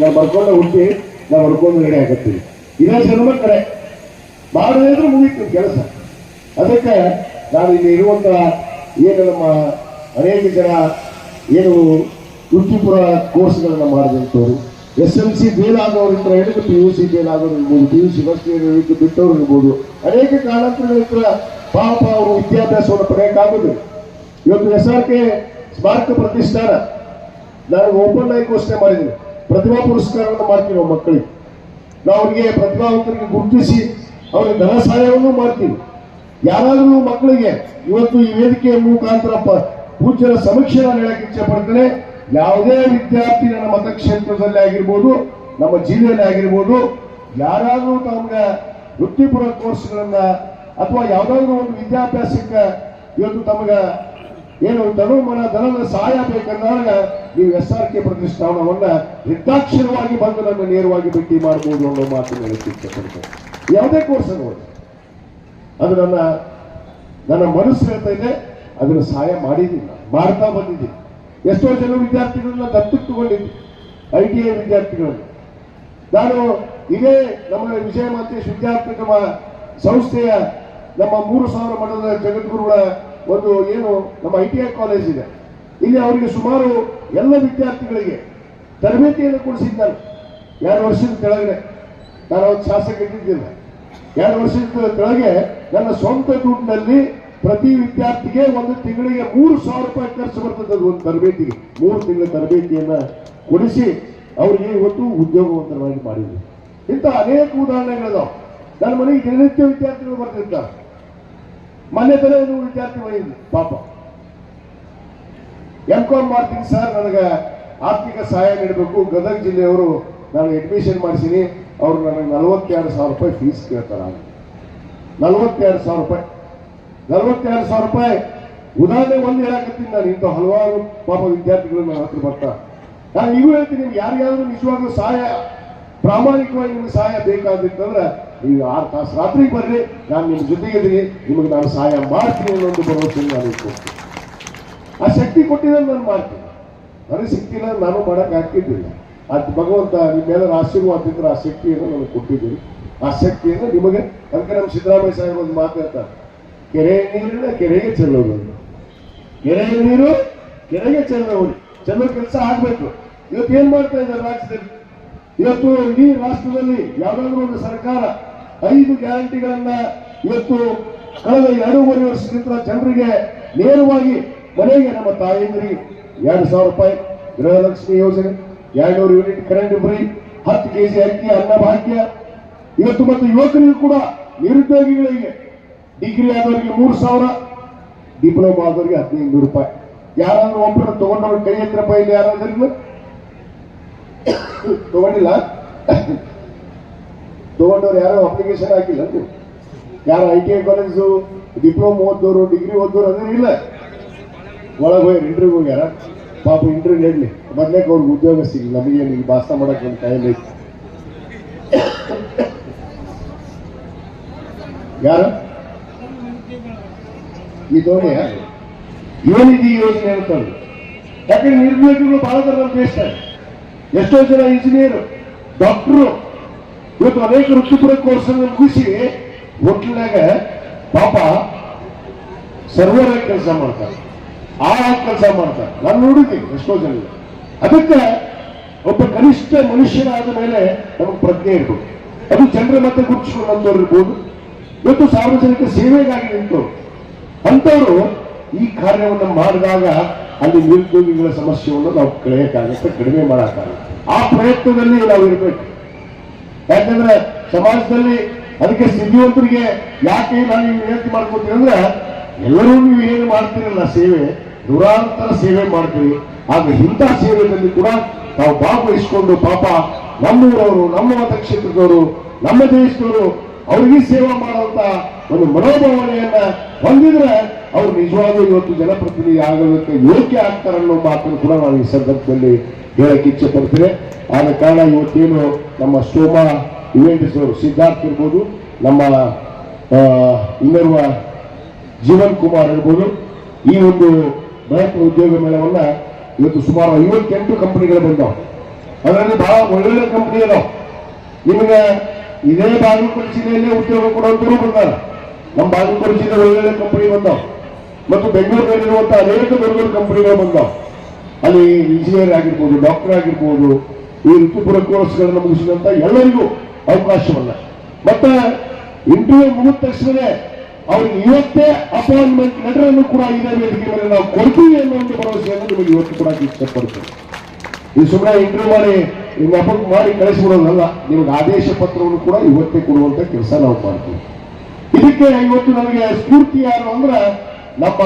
ನಾನು ಬರ್ಕೊಂಡು ಹುಟ್ಟಿ, ನಾನು ಬರ್ಕೊಂಡು ರೆಡಿ ಹಾಕತ್ತೀನಿ ಇದೇ ಜನ್ಮ ಕಡೆ. ಮಾಡದೇ ಇದ್ರೆ ಮುಗೀತು ಕೆಲಸ. ಅದಕ್ಕೆ ನಾನು ಇಲ್ಲಿ ಇರುವಂತ ಏನು ನಮ್ಮ ಅನೇಕ ಜನ ಏನು ವೃತ್ತಿಪುರ ಕೋರ್ಸ್ಗಳನ್ನು ಮಾಡಿದಂಥವ್ರು, ಎಸ್ ಎಲ್ ಸಿ ಫೇಲ್ ಆದವರಿಂದ ಹಿಡಿದು ಪಿ ಯು ಸಿ ಫೇಲ್ ಆಗೋರು ಇರ್ಬೋದು, P U C first year ಹಿಡಿದು ಬಿಟ್ಟವ್ರು ಇರ್ಬೋದು. ಅನೇಕ ಕಾರಣಾಂತರಗಳಿಂದ ಪಾಪ ಅವರು ವಿದ್ಯಾಭ್ಯಾಸವನ್ನು ಪಡೆಯಕ್ಕಾಗುದಿಲ್ಲ. ಇವತ್ತು ಎಸ್ ಆರ್ ಕೆ ಸ್ಮಾರಕ ಪ್ರತಿಷ್ಠಾನ, ನಾನು ಓಪನ್ ಆಗಿ ಘೋಷಣೆ ಮಾಡಿದ್ದೀನಿ. ಪ್ರತಿಭಾ ಪುರಸ್ಕಾರವನ್ನು ಮಾಡ್ತೀವಿ ನಾವು ಮಕ್ಕಳಿಗೆ. ನಾವು ಅವರಿಗೆ ಪ್ರತಿಭಾವಂತರಿಗೆ ಗುರುತಿಸಿ ಅವರಿಗೆ ಧನ ಸಹಾಯವನ್ನು ಮಾಡ್ತೀವಿ. ಯಾರಾದರೂ ಮಕ್ಕಳಿಗೆ ಇವತ್ತು ಈ ವೇದಿಕೆಯ ಮುಖಾಂತರ ಪೂಜ್ಯರ ಸಮೀಕ್ಷೆ ನಾನು ಹೇಳಕ್ಕೆ ಇಚ್ಛೆ ಪಡ್ತೇನೆ ಯಾವುದೇ ವಿದ್ಯಾರ್ಥಿ ನನ್ನ ಮತಕ್ಷೇತ್ರದಲ್ಲಿ ಆಗಿರ್ಬೋದು, ನಮ್ಮ ಜಿಲ್ಲೆಯಲ್ಲಿ ಆಗಿರ್ಬೋದು, ಯಾರಾದರೂ ತಮಗೆ ವೃತ್ತಿಪರ ಕೋರ್ಸ್ಗಳನ್ನ ಅಥವಾ ಯಾವುದಾದ್ರೂ ಒಂದು ವಿದ್ಯಾಭ್ಯಾಸಕ್ಕೆ ಇವತ್ತು ತಮಗೆ ಏನು ತನು ಮನ ಧನದ ಸಹಾಯ ಬೇಕಂದಾಗ ನೀವು ಎಸ್ ಆರ್ ಕೆ ಪ್ರತಿಷ್ಠಾನವನ್ನ ನಿರ್ದಾಕ್ಷಿಣ್ಯವಾಗಿ ಬಂದು ನಮ್ಮ ನೇರವಾಗಿ ಭೇಟಿ ಮಾಡಬಹುದು ಅನ್ನೋ ಮಾತು ಹೇಳಕ್ಕೆ ಇಷ್ಟಪಡ್ತೇನೆ ಯಾವುದೇ ಕೋರ್ಸ್ ಇರ್ಬೋದು ಅದು ನನ್ನ ನನ್ನ ಮನಸ್ಸು ಹೇಳ್ತಾ ಇದೆ, ಅದನ್ನು ಸಹಾಯ ಮಾಡಿದ್ದೀನಿ. ಮಾಡ್ತಾ ಬಂದಿದ್ದೀನಿ ಎಷ್ಟೋ ಜನ ವಿದ್ಯಾರ್ಥಿಗಳನ್ನ ದತ್ತು ತಗೊಂಡಿದ್ದೆ ಐ ಟಿ ಐ ವಿದ್ಯಾರ್ಥಿಗಳನ್ನು. ನಾನು ಇದೇ ನಮ್ಮ ವಿಜಯ ಮಾತೇಶ್ ವಿದ್ಯಾರ್ಥಿಗಳ ಸಂಸ್ಥೆಯ ನಮ್ಮ ಮೂರು ಸಾವಿರ ಮಠದ ಜಗದ್ಗುರುಗಳ ಒಂದು ಏನು, ನಮ್ಮ ಐ ಟಿ ಐ ಕಾಲೇಜ್ ಇದೆ. ಇಲ್ಲಿ ಅವರಿಗೆ ಸುಮಾರು ಎಲ್ಲ ವಿದ್ಯಾರ್ಥಿಗಳಿಗೆ ತರಬೇತಿಯನ್ನು ಕೊಡಿಸಿದ್ದಾನೆ ಎರಡು ವರ್ಷದ ಕೆಳಗಡೆ. ನಾನು ಶಾಸಕ ಇದ್ದಿದ್ದಿಲ್ಲ. ಎರಡು ವರ್ಷದ ಕೆಳಗೆ, ನನ್ನ ಸ್ವಂತ ದುಡ್ಡಿನಲ್ಲಿ ಪ್ರತಿ ವಿದ್ಯಾರ್ಥಿಗೆ ಒಂದು ತಿಂಗಳಿಗೆ ಮೂರು ಸಾವಿರ ರೂಪಾಯಿ ಖರ್ಚು ಬರ್ತದೆ ಒಂದು ತರಬೇತಿಗೆ. ಮೂರು ತಿಂಗಳ ತರಬೇತಿಯನ್ನ ಕೊಡಿಸಿ ಅವರಿಗೆ ಇವತ್ತು ಉದ್ಯೋಗವಂತರವಾಗಿ ಮಾಡಿದ್ರು. ಇಂಥ ಅನೇಕ ಉದಾಹರಣೆಗಳಿದಾವೆ. ನನ್ನ ಮನೆಗೆ ದಿನನಿತ್ಯ ವಿದ್ಯಾರ್ಥಿಗಳು ಬರ್ತಿರ್ತಾರೆ ಮನೆ ತಲೆ ಒಂದು ವಿದ್ಯಾರ್ಥಿ ಮನೆಯಿಂದ ಪಾಪ. ಎಂ ಕಾಮ್ ಮಾಡ್ತೀನಿ ಸರ್, ನನಗೆ ಆರ್ಥಿಕ ಸಹಾಯ ನೀಡಬೇಕು. ಗದಗ ಜಿಲ್ಲೆಯವರು ನಾನು ಅಡ್ಮಿಷನ್ ಮಾಡಿಸಿನಿ. ಅವ್ರು ನನಗೆ ನಲವತ್ತೆರಡು ಸಾವಿರ ರೂಪಾಯಿ ಫೀಸ್ ಕೇಳ್ತಾರೆ ನಲವತ್ತೆರಡು ಸಾವಿರ ರೂಪಾಯಿ. ನಲವತ್ತೆರಡು ಸಾವಿರ ರೂಪಾಯಿ. ಉದಾಹರಣೆ ಒಂದು ಹೇಳಕತ್ತೀನಿ ನಾನು. ಇಂಥ ಹಲವಾರು ಪಾಪ ವಿದ್ಯಾರ್ಥಿಗಳು ನನ್ನ ಹತ್ರ ಬರ್ತಾ ನಾನು ನೀವು ಹೇಳ್ತೀನಿ, ನಿಮ್ಗೆ ಯಾರಿಗಾದ್ರೂ ನಿಜವಾಗ್ಲೂ ಸಹಾಯ, ಪ್ರಾಮಾಣಿಕವಾಗಿ ನಿಮ್ಗೆ ಸಹಾಯ ಬೇಕಾದಿತ್ತಂದ್ರೆ ನೀವು ಆರು ತಾಸು ರಾತ್ರಿಗೆ ಬರ್ರಿ. ನಾನು ನಿಮ್ಮ ಜೊತೆಗಿದ್ದೀನಿ ನಿಮಗೆ ನಾನು ಸಹಾಯ ಮಾಡ್ತೀನಿ ಅನ್ನೋ ಒಂದು ಭರವಸೆ ನಾನು ಕೊಡ್ತೀನಿ. ಆ ಶಕ್ತಿ ಕೊಟ್ಟಿದ್ರೆ ನಾನು ಮಾಡ್ತೀನಿ. ನನಗೆ ಸಿಕ್ಕಿಲ್ಲ, ನಾನು ಮಾಡಕ್ ಆಗ್ತಿದ್ದಿಲ್ಲ ಅದು ಭಗವಂತ ನಿಮ್ಮೆಲ್ಲರ ಆಶೀರ್ವಾದ ಇದ್ರೆ ಆ ಶಕ್ತಿಯನ್ನು ನನಗೆ ಕೊಟ್ಟಿದ್ದೀರಿ ಆ ಶಕ್ತಿಯನ್ನು ನಿಮಗೆ ಅದಕ್ಕೆ ನಮ್ಮ ಸಿದ್ದರಾಮಯ್ಯ ಸಾಹೇಬ್ ಒಂದು ಮಾತಾಡ್ತಾರೆ ಕೆರೆ ನೀರಿನ ಕೆರೆಗೆ ಚೆಲ್ಲೋದು. ಕೆರೆ ನೀರು ಕೆರೆಗೆ ಚೆಲ್ಲೋದು ಚೆಲ್ಲೋ ಕೆಲಸ ಆಗ್ಬೇಕು. ಇವತ್ತು ಏನ್ ಮಾಡ್ತಾ ಇದ್ದಾರೆ ರಾಜ್ಯದಲ್ಲಿ? ಇವತ್ತು ಇಡೀ ರಾಷ್ಟ್ರದಲ್ಲಿ ಯಾವುದಾದ್ರೂ ಒಂದು ಸರ್ಕಾರ ಐದು ಗ್ಯಾರಂಟಿಗಳನ್ನ ಇವತ್ತು ಕಳೆದ ಎರಡೂವರೆ ವರ್ಷದಿಂದ ಜನರಿಗೆ ನೇರವಾಗಿ ಮನೆಗೆ ನಮ್ಮ ತಾಯಂದಿರಿಗೆ ಎರಡು ಸಾವಿರ ರೂಪಾಯಿ ಗೃಹಲಕ್ಷ್ಮಿ ಯೋಜನೆ ಎರಡ್ನೂರು ಯೂನಿಟ್ ಕರೆಂಟ್ ಫ್ರೀ ಹತ್ತು ಕೆಜಿ ಅಕ್ಕಿ, ಅನ್ನ ಭಾಗ್ಯ. ಇವತ್ತು ಮತ್ತು ಯುವಕರಿಗೂ ಕೂಡ ನಿರುದ್ಯೋಗಿಗಳಿಗೆ ಡಿಗ್ರಿ ಆದವರಿಗೆ ಮೂರು ಸಾವಿರ, ಡಿಪ್ಲೊಮಾ ಆದವರಿಗೆ ಹದಿನೈದು ನೂರು ರೂಪಾಯಿ. ಯಾರಾದ್ರೂ ಒಬ್ಬರು ತಗೊಂಡವ್ರು ಕೈ ಹತ್ರ ಇಲ್ಲಿ ಯಾರಾದ್ರೂ ತಗೊಂಡಿಲ್ಲ? ತಗೊಂಡವ್ರು ಯಾರೋ ಅಪ್ಲಿಕೇಶನ್ ಹಾಕಿಲ್ಲ? ಯಾರು I T I college diploma ಓದೋರು ಡಿಗ್ರಿ ಓದೋರು ಇಲ್ಲ? ಒಳಗೆ ಹೋಗಿ ಇಂಟರ್ವ್ಯೂ ಹೋಗ್ಯಾರ? ಪಾಪ ಇಂಟರ್ವ್ಯೂ ಹೇಳಲಿ ಮೊದಲೇ ಅವ್ರಿಗೆ ಉದ್ಯೋಗ ಸಿಗಲಿ ನಮಗೆ ನೀವು ಭಾಷಣ ಮಾಡಕ್ಕೆ ಒಂದು ಕೈಯಲ್ಲಿ ಯಾರು? ಈ ದೋಣಿ ಏನಿದೆ ಈ ಯೋಜನೆ ಅಂತಂದ್ರು ಯಾಕಂದ್ರೆ ನಿರುದ್ಯೋಗಿಗಳು ಬಹಳ ಜನ ನಮ್ಮ ಎಷ್ಟೋ ಜನ ಇಂಜಿನಿಯರ್ ಡಾಕ್ಟ್ರು ಇವತ್ತು ಅನೇಕ ವೃತ್ತಿಪರ ಕೋರ್ಸ್ ಮುಗಿಸಿ, ಹೋಟ್ಲ್ನಾಗ ಪಾಪ ಸರ್ವರ್ ಕೆಲಸ ಮಾಡ್ತಾರೆ. ಆ ಕೆಲಸ ಮಾಡ್ತಾರೆ. ನಾನು ನೋಡಿದ್ದೀನಿ, ಎಷ್ಟೋ ಜನ ಅದಕ್ಕೆ ಒಬ್ಬ ಕನಿಷ್ಠ ಮನುಷ್ಯನಾದ ಮೇಲೆ ನಮಗೆ ಪ್ರಜ್ಞೆ ಇರ್ಬೋದು ಅದು ಜನರ ಮತ್ತೆ ಗುರುತಿಸಿಕೊಂಡಂತವ್ರು ಇರ್ಬೋದು. ಇವತ್ತು ಸಾರ್ವಜನಿಕ ಸೇವೆಗಾಗಿ ನಿಂತು ಅಂತವರು ಈ ಕಾರ್ಯವನ್ನು ಮಾಡಿದಾಗ ಅಲ್ಲಿ ನಿರುದ್ಯೋಗಿಗಳ ಸಮಸ್ಯೆಯನ್ನು ನಾವು ಕಳೆಯಕ್ಕಾಗುತ್ತೆ, ಕಡಿಮೆ ಮಾಡೋಕ್ಕಾಗುತ್ತೆ. ಆ ಪ್ರಯತ್ನದಲ್ಲಿ ನಾವು ಇರಬೇಕು. ಯಾಕಂದ್ರೆ ಸಮಾಜದಲ್ಲಿ ಅದಕ್ಕೆ ಸಿದ್ಧಿವಂತರಿಗೆ ಯಾಕೆ ನಾನು ವಿನಂತಿ ಮಾಡ್ಕೊತೀವಿ ಅಂದ್ರೆ, ಎಲ್ಲರೂ ನೀವು ಏನು ಮಾಡ್ತೀರಲ್ಲ ಸೇವೆ ದುರಾಂತರ ಸೇವೆ ಮಾಡ್ತೀವಿ. ಆದ್ರೆ ಇಂಥ ಸೇವೆಯಲ್ಲಿ ಕೂಡ ನಾವು ಭಾಗವಹಿಸಿಕೊಂಡು ಪಾಪ ನಮ್ಮೂರವರು, ನಮ್ಮ ಮತಕ್ಷೇತ್ರದವರು, ನಮ್ಮ ದೇಶದವರು ಅವ್ರಿಗೆ ಸೇವೆ ಮಾಡುವಂತ ಒಂದು ಮನೋಭಾವನೆಯನ್ನ ಹೊಂದಿದ್ರೆ ಅವ್ರು ನಿಜವಾಗ್ಲೂ ಇವತ್ತು ಜನಪ್ರತಿನಿಧಿ ಆಗೋದಕ್ಕೆ ಯೋಗ್ಯ ಆಗ್ತಾರೆ ಅನ್ನೋ ಮಾತನ್ನು ಕೂಡ ನಾವು ಈ ಸಂದರ್ಭದಲ್ಲಿ ಹೇಳಕ್ಕೆ ಇಚ್ಛೆ ಪಡ್ತೀನಿ ಆದ ಕಾರಣ ಇವತ್ತೇನು ನಮ್ಮ ಸೋಮಾ ಇವೆಂಟ್ಸ್ ಅವರು ಸಿದ್ಧಾರ್ಥ್ ಇರ್ಬೋದು, ನಮ್ಮ ಇನ್ನೋರ್ವ ಜೀವನ್ ಕುಮಾರ್ ಇರ್ಬೋದು, ಈ ಒಂದು ಬೃಹತ್ ಉದ್ಯೋಗ ಮೇಳವನ್ನ ಇವತ್ತು ಸುಮಾರು ಐವತ್ತೆಂಟು ಕಂಪನಿಗಳು ಬಂದವು. ಅದರಲ್ಲಿ ಬಹಳ ಒಳ್ಳೊಳ್ಳೆ ಕಂಪನಿ ಅದಾವ. ನಿಮಗೆ ಇದೇ ಬಾಗಲಕೋಟೆ ಜಿಲ್ಲೆಯಲ್ಲೇ ಉದ್ಯೋಗ ಕೊಡುವಂತರೂ ಬಂದಾರ. ನಮ್ಮ ಬಾಗಲಕೋಟೆ ಜಿಲ್ಲೆ ಒಳ್ಳೊಳ್ಳೆ ಕಂಪನಿ ಬಂದಾವ. ಮತ್ತು ಬೆಂಗಳೂರಿನಲ್ಲಿರುವಂತಹ ಅನೇಕ ದೊಡ್ಡ ಕಂಪನಿಗಳು ಬಂದಾವ. ಅಲ್ಲಿ ಇಂಜಿನಿಯರ್ ಆಗಿರ್ಬೋದು ಡಾಕ್ಟರ್ ಆಗಿರ್ಬೋದು, ಈ ಋತುಪುರ ಕೋರ್ಸ್ಗಳನ್ನು ಮುಗಿಸಿದಂತ ಎಲ್ಲರಿಗೂ ಅವಕಾಶವಲ್ಲ. ಮತ್ತೆ ಇಂಟರ್ವ್ಯೂ ಮುಗಿದ ತಕ್ಷಣವೇ ಅವ್ರಿಗೆ ಇವತ್ತೇ ಅಪಾಯಿಂಟ್ಮೆಂಟ್ ಲೆಟರ್ ಕೂಡ ಇದೇ ವೇದಿಕೆ ಮೇಲೆ ನಾವು ಕೊಡ್ತೀವಿ ಅನ್ನೋ ಒಂದು ಭರವಸೆಯನ್ನು ನಿಮಗೆ ಇವತ್ತು ಕೂಡ ಇಷ್ಟಪಡ್ತೀವಿ. ಈ ಸುಮ್ಮನೆ ಇಂಟರ್ವ್ಯೂ ಮಾಡಿ ನಿಮ್ಮ ಅಪ್ಪ ಮಾಡಿ ಕಳಿಸ್ಬಿಡೋದಲ್ಲ ನಿಮ್ಗೆ ಆದೇಶ ಪತ್ರವನ್ನು ಕೂಡ ಇವತ್ತೇ ಕೊಡುವಂತ ಕೆಲಸ ನಾವು ಮಾಡ್ತೀವಿ. ಇದಕ್ಕೆ ಇವತ್ತು ನಮಗೆ ಸ್ಫೂರ್ತಿ ಯಾರು ಅಂದ್ರೆ ನಮ್ಮ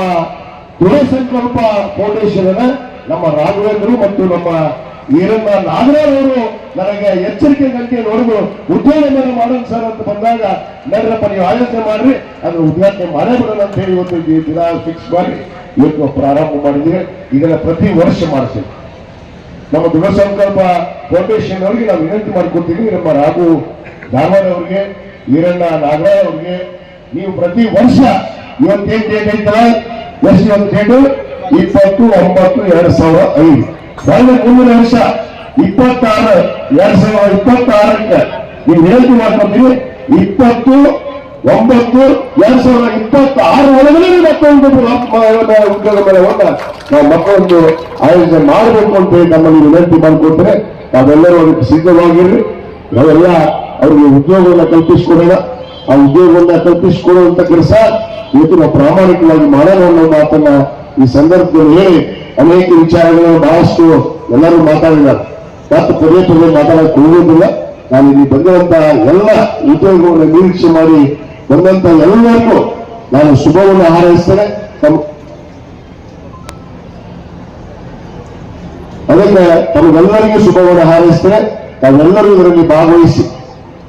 ದೃಢ ಸಂಕಲ್ಪ ಫೌಂಡೇಶನ್ ನಮ್ಮ ರಾಘವೇಂದ್ರ ಮತ್ತು ನಮ್ಮ ಈರಣ್ಣ ನಾಗರಾಜ್ ಅವರು ನನಗೆ ಎಚ್ಚರಿಕೆ ಗಂಟೆ ನೋಡಿದ್ರು. ಉದ್ಯೋಗ ಮಾಡೋಣ ಸರ್ ಅಂತ ಬಂದಾಗ, ನಡ್ರಪ್ಪ ನೀವು ಆಯೋಜನೆ ಮಾಡ್ರಿ ಅದ್ರ ಉದ್ಘಾಟನೆ ಮಾಡೇ ಬಿಡೋಣ ಅಂತ ಹೇಳಿ ಈ ದಿನ ಫಿಕ್ಸ್ ಮಾಡಿ ಇವತ್ತು ಪ್ರಾರಂಭ ಮಾಡಿದ್ರೆ ಇದನ್ನ ಪ್ರತಿ ವರ್ಷ ಮಾಡ್ತೀವಿ ನಮ್ಮ ದೃಢ ಸಂಕಲ್ಪ ಫೌಂಡೇಶನ್ ಅವರಿಗೆ ನಾವು ವಿನಂತಿ ಮಾಡ್ಕೊತೀವಿ ನಮ್ಮ ರಾಘು ಧಾರವಾಡ ಅವರಿಗೆ ಈರಣ್ಣ ನಾಗರಾಜ್ ಅವರಿಗೆ. ನೀವು ಪ್ರತಿ ವರ್ಷ ಇವತ್ತೇನ್ ಡೇಟ್ ಐತಲ್ಲ? ಎಷ್ಟು ಒಂದು ಡೇಟು ಇಪ್ಪತ್ತು, ಒಂಬತ್ತು, ಎರಡು ಸಾವಿರ ಐದು. ಬರಲಿ ಮುಂದಿನ ವರ್ಷ ಇಪ್ಪತ್ತಾರು, ಎರಡ್ ಸಾವಿರದ ಇಪ್ಪತ್ತಾರಕ್ಕೆ ನೀವು ಹೇಳ್ತಿ ಮಾಡ್ಕೊತೀವಿ ಇಪ್ಪತ್ತು, ಒಂಬತ್ತು, ಎರಡ್ ಸಾವಿರದ ಇಪ್ಪತ್ತಾರು ಒಳಗಡೆ ಮತ್ತೊಂದು ಉದ್ಯೋಗ ಮೇಳವನ್ನ ನಾವು ಮತ್ತೊಂದು ಆಯೋಜನೆ ಮಾಡಬೇಕು ಅಂತ ಹೇಳಿ ನಮ್ಮಲ್ಲಿ ವಿನಂತಿ ಮಾಡಿಕೊಟ್ರೆ ನಾವೆಲ್ಲರೂ ಅದಕ್ಕೆ ಸಿದ್ಧವಾಗಿರ್ರಿ. ನಾವೆಲ್ಲ ಅವ್ರಿಗೆ ಉದ್ಯೋಗವನ್ನ ಕಲ್ಪಿಸಿಕೊಡೋಣ. ಆ ಉದ್ಯೋಗವನ್ನ ಕಲ್ಪಿಸಿಕೊಡುವಂತ ಕೆಲಸ, ಇವತ್ತು ನಾವು ಪ್ರಾಮಾಣಿಕವಾಗಿ ಮಾಡೋಣ ಅನ್ನೋ ಮಾತನ್ನ ಈ ಸಂದರ್ಭದಲ್ಲಿ ಹೇಳಿ ಅನೇಕ ವಿಚಾರಗಳನ್ನು ಬಹಳಷ್ಟು ಎಲ್ಲರೂ ಮಾತಾಡಿದ್ದಾರೆ ಮತ್ತು ಪದೇ ಪದೇ ಮಾತಾಡಕ್ಕೆ ಹೋಗೋದಿಲ್ಲ. ನಾನು ಇಲ್ಲಿ ಬಂದಿರುವಂತಹ ಎಲ್ಲ ಉದ್ಯೋಗವನ್ನು ನಿರೀಕ್ಷೆ ಮಾಡಿ ಬಂದಂತ ಎಲ್ಲರಿಗೂ ನಾನು ಶುಭವನ್ನು ಹಾರೈಸ್ತೇನೆ. ಅದಕ್ಕೆ ತಮಗೆಲ್ಲರಿಗೂ ಶುಭವನ್ನು ಹಾರೈಸ್ತೇನೆ. ತಾವೆಲ್ಲರೂ ಇದರಲ್ಲಿ ಭಾಗವಹಿಸಿ.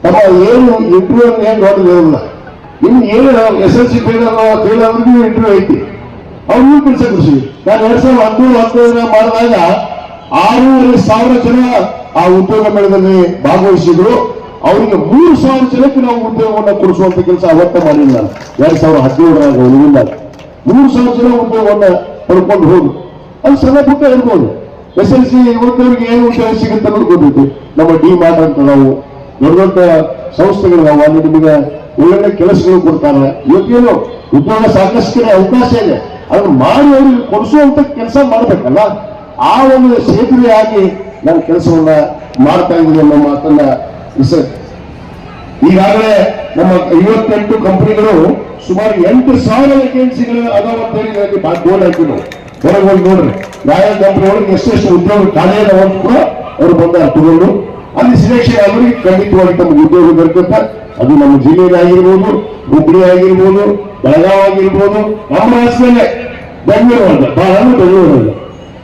ತಮ್ಮ ಏನು ಇಂಟರ್ವ್ಯೂ ಏನು ನೋಡಿದ್ರೆ ಇನ್ನು ಏನು S L C fail fail ಅವ್ರಿಗೂ ಇಂಟರ್ವ್ಯೂ ಐತಿ? ಅವ್ರಿಗೂ ಕೆಲಸ ಕೃಷಿ ನಾನು ಎರಡ್ ಸಾವಿರದ ಹದಿನೇಳು ಹದಿನೈದರ ಮಾಡಿದಾಗ ಆರೂವರೆ ಸಾವಿರ ಜನ ಆ ಉದ್ಯೋಗ ಮೇಳದಲ್ಲಿ ಭಾಗವಹಿಸಿದ್ರು. ಅವರಿಗೆ ಮೂರು ಸಾವಿರ ಜನಕ್ಕೆ ನಾವು ಉದ್ಯೋಗವನ್ನು ಕೊಡಿಸುವಂತ ಕೆಲಸ ಅವತ್ತ ಮಾಡಿಲ್ಲ. ಎರಡ್ ಸಾವಿರದ ಹದಿನೇಳರಾಗ ಒಳಗಿಲ್ಲ ಮೂರು ಸಾವಿರ ಜನ ಉದ್ಯೋಗವನ್ನು ಪಡ್ಕೊಂಡು ಹೋದ್ರು. ಅದು ಸಣ್ಣ ಪುಟ್ಟ ಇರ್ಬೋದು. ಎಸ್ ಎಲ್ ಸಿ ಯುವಕರಿಗೆ ಏನು ಉದ್ಯೋಗ ಸಿಗುತ್ತೆ ಅನ್ನೋದು ನಮ್ಮ ಡಿ ಮಾರ್ಟ್ ಅಂತ ನಾವು ದೊಡ್ಡ ದೊಡ್ಡ ಸಂಸ್ಥೆಗಳು, ನಾವು ಅಲ್ಲಿ ನಿಮಗೆ ಒಳ್ಳೊಳ್ಳೆ ಕೆಲಸಗಳು ಕೊಡ್ತಾರೆ. ಇವತ್ತೇನು ಉದ್ಯೋಗ ಸಾಕಷ್ಟು ಅವಕಾಶ ಇದೆ. ಅದನ್ನ ಮಾಡಿ ಅವ್ರಿಗೆ ಕೊಡಿಸುವಂತ ಕೆಲಸ ಮಾಡಬೇಕಲ್ಲ? ಆ ಒಂದು ಸೇತುವೆಯಾಗಿ ನಾನು ಕೆಲಸವನ್ನ ಮಾಡ್ತಾ ಇದ್ದೀನಿ ಅನ್ನೋ ಮಾತನ್ನ ಈಗಾಗಲೇ ನಮ್ಮ ಐವತ್ತೆಂಟು ಕಂಪನಿಗಳು ಸುಮಾರು ಎಂಟು ಸಾವಿರ ವೇಕೆನ್ಸಿಗಳು ಅದಾವ ಅಂತ ಹೇಳಿ ನನಗೆ ಬೋರ್ಡ್ ಹಾಕಿ ಹೊರಗೆ ಹೋಗಿ ನೋಡ್ರಿ. ಯಾವ ಕಂಪನಿ ಒಳಗೆ ಎಷ್ಟೆಷ್ಟು ಉದ್ಯೋಗ ಖಾಲಿ ಅದಾವ ಕೂಡ ಅವರು ಬಂದ ತಗೊಂಡು ಅಲ್ಲಿ ಸಿಲೆಕ್ಷನ್ ಅವರಿಗೆ ಖಂಡಿತವಾಗಿ ತಮಗೆ ಉದ್ಯೋಗ ದೊರಕುತ್ತೆ. ಅದು ನಮ್ಮ ಆಗಿರ್ಬೋದು ಹುಬ್ಬಳ್ಳಿ ಆಗಿರ್ಬೋದು ಬೆಳಗಾವ್ ಆಗಿರ್ಬೋದು ನಮ್ಮ ರಾಜ್ಯದಲ್ಲೇ ಬೆಂಗಳೂರು ಅಲ್ಲ ಬಹಳ ಬೆಂಗಳೂರು ಅಲ್ಲ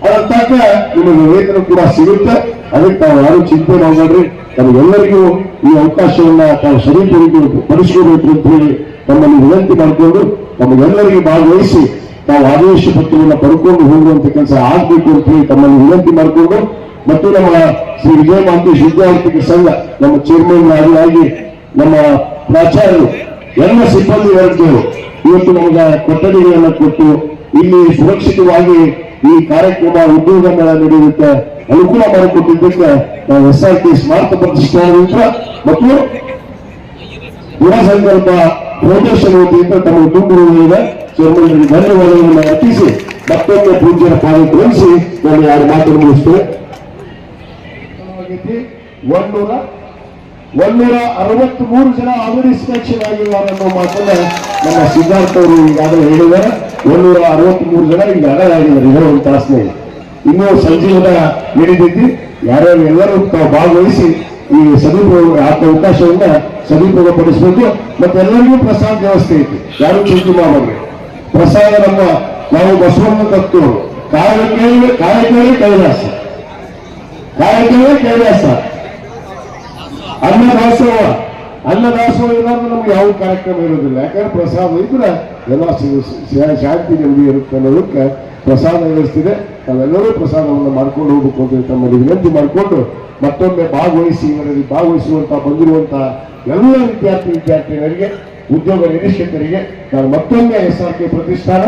ಅದರ ತಕ್ಕ ನಿಮಗೆ ವೇತನ ಕೂಡ ಸಿಗುತ್ತೆ. ಅದಕ್ಕೆ ತಾವು ಯಾರು ಚಿಂತೆ ಮಾಡಬೇಡ್ರಿ ತಮಗೆಲ್ಲರಿಗೂ ಈ ಅವಕಾಶವನ್ನ ತಾವು ಸದುಪಯೋಗ ಪಡಿಸ್ಕೋಬೇಕು ಅಂತ ಹೇಳಿ ತಮ್ಮಲ್ಲಿ ವಿನಂತಿ ಮಾಡಿಕೊಂಡು ತಮಗೆಲ್ಲರಿಗೂ ಭಾಗವಹಿಸಿ ತಾವು ಆದೇಶ ಪತ್ರವನ್ನು ಪಡ್ಕೊಂಡು ಹೋಗುವಂತ ಕೆಲಸ ಆಗ್ಬೇಕು ಅಂತ ಹೇಳಿ ತಮ್ಮಲ್ಲಿ ವಿನಂತಿ ಮಾಡಿಕೊಂಡು ಮತ್ತು ನಮ್ಮ ಶ್ರೀ ವಿಜಯ ಮಾಂತೇಶ್ ವಿದ್ಯಾರ್ಥಿಕ ಸಂಘ, ನಮ್ಮ ಚೇರ್ಮನ್ ಆಗಿ ನಮ್ಮ ಪ್ರಾಚಾರ್ಯರು, ಎಲ್ಲ ಸಿಬ್ಬಂದಿ ವರ್ಗದವರು ಇವತ್ತು ನಮಗೆ ಕೊಠಡಿಗಳನ್ನು ಕೊಟ್ಟು ಇಲ್ಲಿ ಸುರಕ್ಷಿತವಾಗಿ ಈ ಕಾರ್ಯಕ್ರಮ ಉದ್ಯೋಗ ಮೇಳ ನಡೆಯುತ್ತೆ ಅನುಕೂಲ ಮಾಡಿಕೊಟ್ಟಿದ್ದಕ್ಕೆ ನಾವು ಎಸ್ ಆರ್ ಟಿ ಸ್ಮಾರಕ ಪ್ರತಿಷ್ಠಾನದಿಂದ ಮತ್ತು ಗುಣ ಸಂಕಲ್ಪ ಫೌಂಡೇಶನ್ ವತಿಯಿಂದ ತಮ್ಮ ತುಂಬಿರುವುದರಿಂದ ಚೇರ್ಮನ್ರಿಗೆ ಧನ್ಯವಾದಗಳನ್ನು ಅರ್ಪಿಸಿ ಮತ್ತೊಮ್ಮೆ ಪೂಜ್ಯರ ಪಾದ ಗ್ರಹಿಸಿ ನಾನು ಯಾರು ಮಾತನ್ನು ಮುಗಿಸ್ತೇನೆ. ಒಂದೂರ ಒಂದೂರ ಅರವತ್ಮೂರು ಜನ ಆಲ್ರೆಡಿ ಸೆಲೆಕ್ಷನ್ ಆಗಿದ್ದಾರೆ ಅನ್ನೋ ಮಾತನ್ನ ನಮ್ಮ ಸಿದ್ಧಾರ್ಥ ಅವರು ಈಗಾಗಲೇ ಹೇಳಿದ್ದಾರೆ. ಒಂದೂರ ಅರವತ್ಮೂರು ಜನ ಈಗಾಗಲೇ ಆಗಿದ್ದಾರೆ ಇದರ ಒಂದು ತಾಸಿನಲ್ಲಿ ಇನ್ನೂ ಸಂಜೀವನ ನಡೀತೈತಿ ಯಾರ್ಯಾರು ಎಲ್ಲರೂ ಭಾಗವಹಿಸಿ ಈ ಸದುಪಯೋಗ ಆ ಅವಕಾಶವನ್ನ ಸದುಪಯೋಗ ಪಡಿಸಬೇಕು ಮತ್ತೆ ಎಲ್ಲರಿಗೂ ಪ್ರಸಾದ ವ್ಯವಸ್ಥೆ ಐತಿ ಯಾರು ಚಿಂತೆ ಮಾಡಬೇಕು ಪ್ರಸಾದ ನಮ್ಮ ನಾವು ಬಸವಣ್ಣ ತತ್ವರು ಕಾಯ ಕಾಯಕವೇ ಕಾಯ ಕೇಳಿ ಕೈಲಾಸ. ಕಾಯಕವೇ ಕೈಲಾಸ. ಅನ್ನದಾಸೋಹ ಅನ್ನದಾಸೋಹ ಇಲ್ಲಾಂದ್ರೆ ನಮ್ಗೆ ಯಾವ ಕಾರ್ಯಕ್ರಮ ಇರೋದಿಲ್ಲ ಯಾಕಂದ್ರೆ ಪ್ರಸಾದ ಇದ್ರೆ ಎಲ್ಲ ಶಾಂತಿ ನೆಮ್ಮದಿ ಇರುತ್ತೆ ಅನ್ನೋದಕ್ಕೆ ಪ್ರಸಾದ ವ್ಯವಸ್ಥೆ ನಾವೆಲ್ಲರೂ ಪ್ರಸಾದವನ್ನು ಮಾಡ್ಕೊಂಡು ಹೋಗ್ಬೇಕು ಅಂತ ತಮ್ಮ ವಿನಂತಿ ಮಾಡಿಕೊಂಡು ಮತ್ತೊಮ್ಮೆ ಭಾಗವಹಿಸಿ, ಇವರಲ್ಲಿ ಭಾಗವಹಿಸುವಂತ ಬಂದಿರುವಂತಹ ಎಲ್ಲ ವಿದ್ಯಾರ್ಥಿ ವಿದ್ಯಾರ್ಥಿಗಳಿಗೆ, ಉದ್ಯೋಗ ನಿರೀಕ್ಷಕರಿಗೆ ನಾನು ಮತ್ತೊಮ್ಮೆ ಎಸ್ ಆರ್ ಕೆ ಪ್ರತಿಷ್ಠಾನ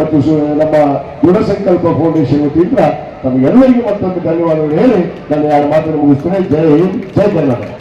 ಮತ್ತು ನಮ್ಮ ದೃಢ ಸಂಕಲ್ಪ ಫೌಂಡೇಶನ್ ವತಿಯಿಂದ ತಮಗೆಲ್ಲರಿಗೂ ಮತ್ತೊಂದು ಧನ್ಯವಾದಗಳು ಹೇಳಿ, ನಾನು ಯಾರು ಮಾತನ್ನು ಮುಗಿಸ್ತೇನೆ. ಜಯ ಹಿಂದ್, ಜೈ ಕರ್ನಾಟಕ.